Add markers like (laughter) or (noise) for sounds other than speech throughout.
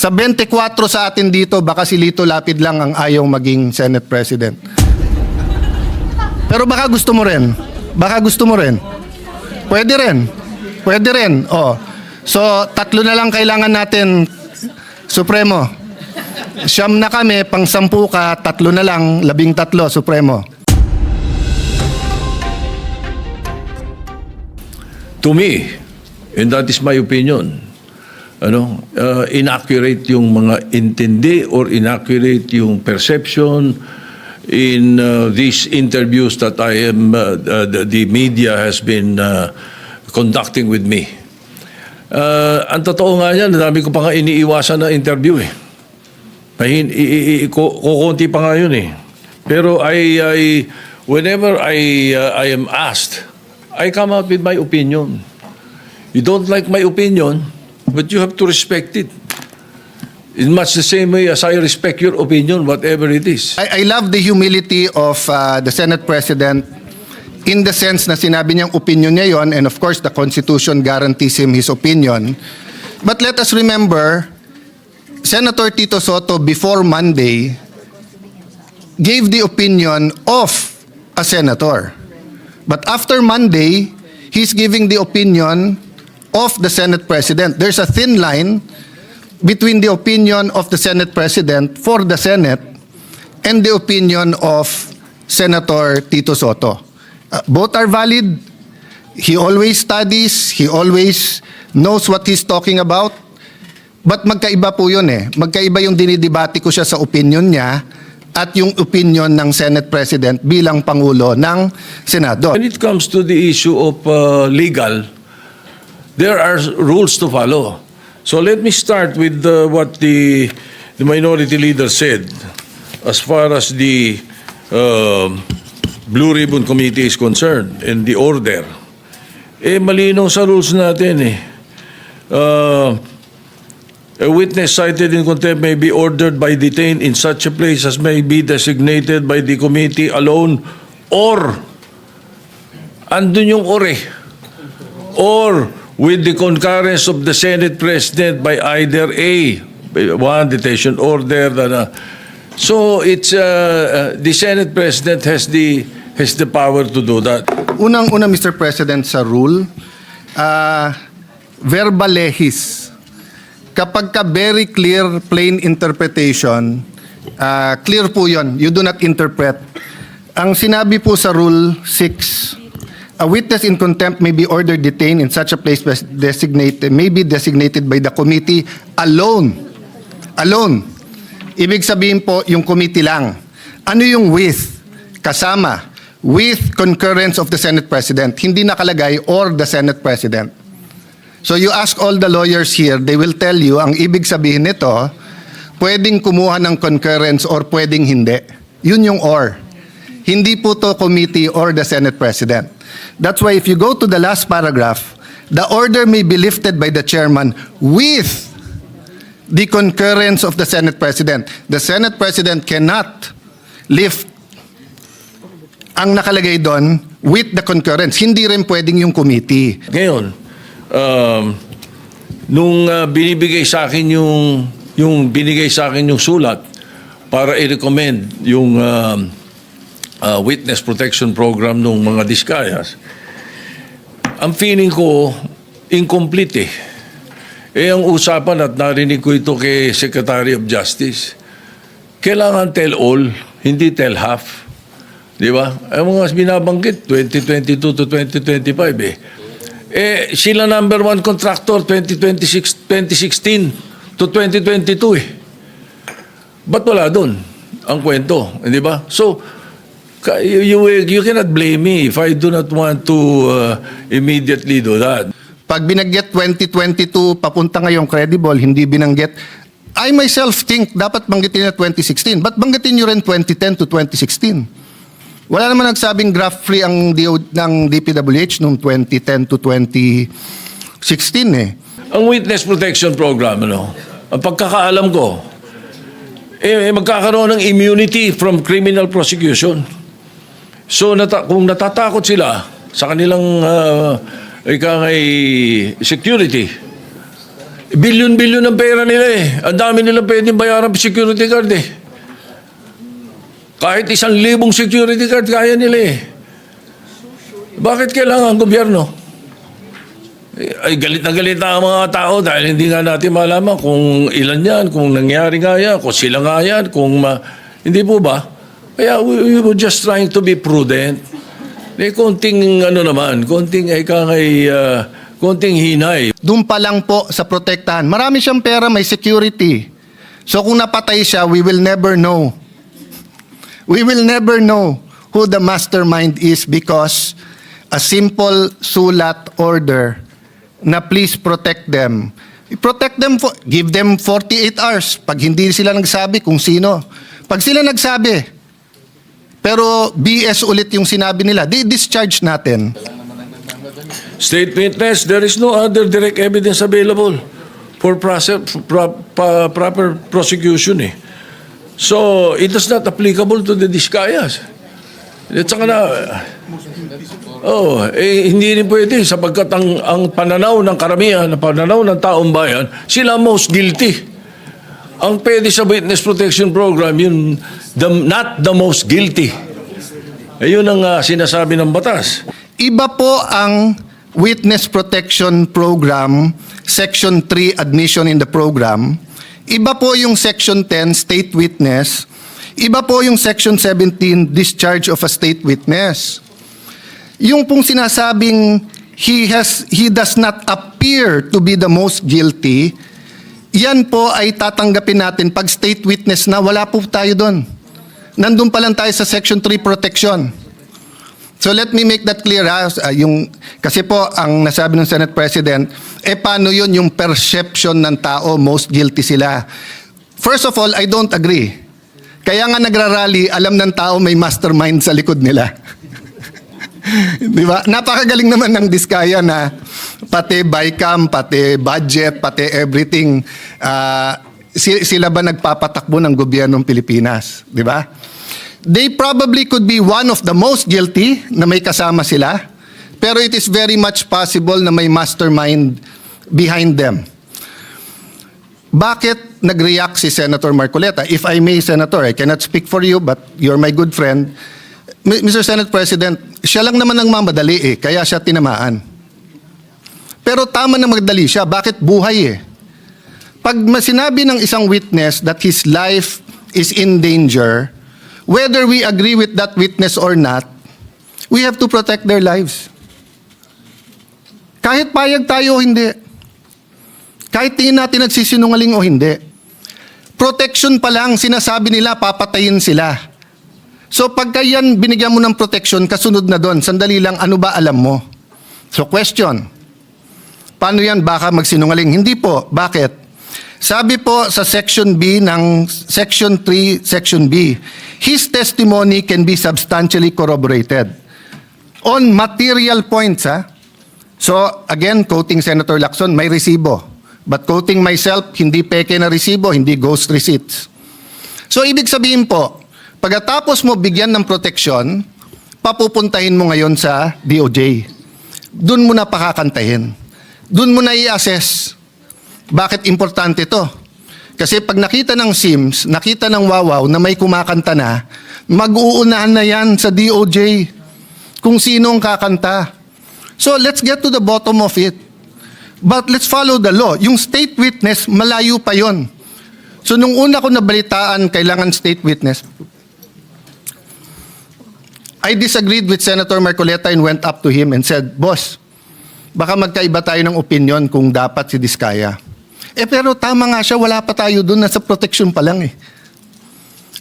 Sa 24 sa atin dito, baka si Lito Lapid lang ang ayaw maging Senate President. Pero baka gusto mo rin. Baka gusto mo rin. Pwede rin. Pwede rin. Oh. So, tatlo na lang kailangan natin, Supremo. Siyam na kami, pang sampu ka, tatlo na lang, labing tatlo, Supremo. To me, and that is my opinion, ano, uh, inaccurate yung mga intindi or inaccurate yung perception in uh, these interviews that I am, uh, the, the media has been uh, conducting with me. Uh, ang totoo nga yan, dami ko pa nga iniiwasan na interview eh. Pahin, i, i, i, kukunti pa nga yun eh. Pero I, I whenever I, uh, I am asked, I come out with my opinion. You don't like my opinion, but you have to respect it. In much the same way as I respect your opinion, whatever it is. I, I love the humility of uh, the Senate President in the sense na sinabi niyang opinion niya yon and of course the Constitution guarantees him his opinion. But let us remember, Senator Tito Soto before Monday gave the opinion of a senator. But after Monday, he's giving the opinion of the Senate President. There's a thin line between the opinion of the Senate President for the Senate and the opinion of Senator Tito Soto. Uh, both are valid. He always studies, he always knows what he's talking about. But magkaiba po yun eh. Magkaiba yung dinidebate ko siya sa opinion niya at yung opinion ng Senate President bilang Pangulo ng Senado. When it comes to the issue of uh, legal, there are rules to follow. So let me start with uh, what the, the minority leader said as far as the um Blue Ribbon Committee is concerned and the order. Eh, malinaw sa rules natin eh. Uh, A witness cited in contempt may be ordered by detained in such a place as may be designated by the committee alone or andun yung or eh. Or with the concurrence of the Senate President by either A, one detention order, da. so it's uh, uh, the Senate President has the has the power to do that. Unang-una, Mr. President, sa rule, uh, verbal lehis. Kapag ka very clear, plain interpretation, uh, clear po yon. You do not interpret. Ang sinabi po sa Rule 6, a witness in contempt may be ordered detained in such a place designated, may be designated by the committee alone. Alone. Ibig sabihin po, yung committee lang. Ano yung with? Kasama. With concurrence of the Senate President. Hindi nakalagay or the Senate President. So you ask all the lawyers here, they will tell you, ang ibig sabihin nito, pwedeng kumuha ng concurrence or pwedeng hindi. Yun yung or. Hindi po to committee or the Senate President. That's why if you go to the last paragraph, the order may be lifted by the chairman with the concurrence of the Senate President. The Senate President cannot lift ang nakalagay doon with the concurrence. Hindi rin pwedeng yung committee. Ngayon, um, nung uh, binibigay sa akin yung yung binigay sa akin yung sulat para i-recommend yung um, uh, witness protection program ng mga diskayas, ang feeling ko incomplete eh. Eh ang usapan at narinig ko ito kay Secretary of Justice, kailangan tell all, hindi tell half. Di ba? Ang mga binabanggit, 2022 to 2025 eh. Eh, sila number one contractor 2026, 2016 to 2022 eh. Ba't wala doon ang kwento? Di ba? So, you, you, you cannot blame me if I do not want to uh, immediately do that. Pag binanggit 2022, papunta ngayong credible, hindi binanggit. I myself think dapat banggitin na 2016. Ba't banggitin nyo rin 2010 to 2016? Wala naman nagsabing graph free ang DO, ng DPWH noong 2010 to 2016 eh. Ang witness protection program, ano, ang pagkakaalam ko, eh, eh, magkakaroon ng immunity from criminal prosecution. So, nata- kung natatakot sila sa kanilang uh, ika ngay security, Bilyon-bilyon ang pera nila eh. Ang dami nilang pwedeng bayaran security guard eh. Kahit isang libong security guard kaya nila eh. Bakit kailangan ang gobyerno? Eh, Ay galit na galit na ang mga tao dahil hindi nga natin malaman kung ilan yan, kung nangyari nga yan, kung sila nga yan, kung ma... Hindi po ba? Kaya we, we were just trying to be prudent. Eh, konting ano naman, konting ay kay, uh, konting hinay. Doon pa lang po sa protektahan. Marami siyang pera, may security. So kung napatay siya, we will never know. We will never know who the mastermind is because a simple sulat order na please protect them. Protect them, for, give them 48 hours pag hindi sila nagsabi kung sino. Pag sila nagsabi, pero BS ulit yung sinabi nila, di discharge natin. State witness, there is no other direct evidence available for process, pro, pa- proper prosecution eh. So, it is not applicable to the Discayas. At saka na, oh, eh, hindi rin pwede sapagkat ang, ang pananaw ng karamihan, ang pananaw ng taong bayan, sila most guilty. Ang pwede sa witness protection program, yun, the, not the most guilty. Ayun ang ah, sinasabi ng batas. Iba po ang Witness Protection Program, Section 3 Admission in the Program. Iba po yung Section 10 State Witness. Iba po yung Section 17 Discharge of a State Witness. Yung pong sinasabing he has he does not appear to be the most guilty, yan po ay tatanggapin natin pag state witness na wala po tayo doon. Nandun pa lang tayo sa Section 3 protection. So let me make that clear ha. Uh, yung, kasi po ang nasabi ng Senate President, eh paano yun yung perception ng tao, most guilty sila. First of all, I don't agree. Kaya nga nagrarally, alam ng tao may mastermind sa likod nila. (laughs) Di ba? Napakagaling naman ng Diskaya na pati bycam, pati budget, pati everything, si- sila ba nagpapatakbo ng gobyernong Pilipinas? Di ba? They probably could be one of the most guilty na may kasama sila, pero it is very much possible na may mastermind behind them. Bakit nag-react si Senator Marcoleta? If I may, Senator, I cannot speak for you, but you're my good friend. Mr. Senate President, siya lang naman ang mamadali eh, kaya siya tinamaan. Pero tama na magdali siya, bakit buhay eh? Pag ma- sinabi ng isang witness that his life is in danger, whether we agree with that witness or not, we have to protect their lives. Kahit payag tayo o hindi. Kahit tingin natin nagsisinungaling o hindi. Protection pa lang, sinasabi nila, papatayin sila. So pagka yan, binigyan mo ng protection, kasunod na doon, sandali lang, ano ba alam mo? So question, paano yan baka magsinungaling? Hindi po. Bakit? Sabi po sa Section B ng Section 3, Section B, his testimony can be substantially corroborated on material points, ha? So, again, quoting Senator Lacson, may resibo. But quoting myself, hindi peke na resibo, hindi ghost receipts. So, ibig sabihin po, pagkatapos mo bigyan ng proteksyon, papupuntahin mo ngayon sa DOJ. Doon mo na pakakantahin. Doon mo na i-assess. Bakit importante to? Kasi pag nakita ng SIMS, nakita ng Wawaw na may kumakanta na, mag-uunahan na yan sa DOJ kung sino ang kakanta. So let's get to the bottom of it. But let's follow the law. Yung state witness, malayo pa yon. So nung una ko nabalitaan, kailangan state witness, I disagreed with Senator Marcoleta and went up to him and said, Boss, baka magkaiba tayo ng opinion kung dapat si Diskaya. Eh pero tama nga siya, wala pa tayo doon, nasa protection pa lang eh.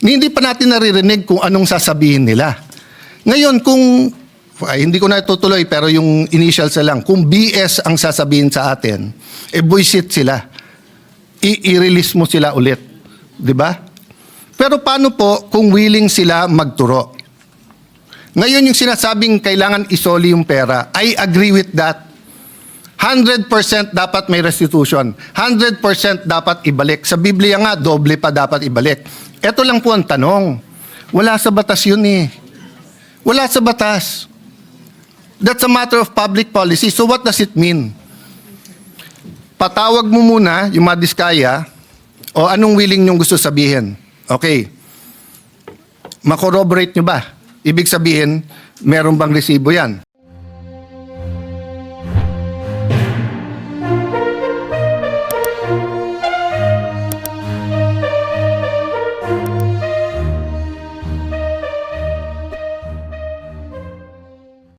Hindi pa natin naririnig kung anong sasabihin nila. Ngayon, kung, ay, hindi ko na tutuloy, pero yung initials na lang, kung BS ang sasabihin sa atin, eh buisit sila. I-release mo sila ulit. Ba? Pero paano po kung willing sila magturo? Ngayon yung sinasabing kailangan isoli yung pera, I agree with that. 100% dapat may restitution. 100% dapat ibalik. Sa Biblia nga, doble pa dapat ibalik. Ito lang po ang tanong. Wala sa batas yun eh. Wala sa batas. That's a matter of public policy. So what does it mean? patawag mo muna yung mga diskaya o anong willing nyong gusto sabihin. Okay. Makorroborate nyo ba? Ibig sabihin, meron bang resibo yan?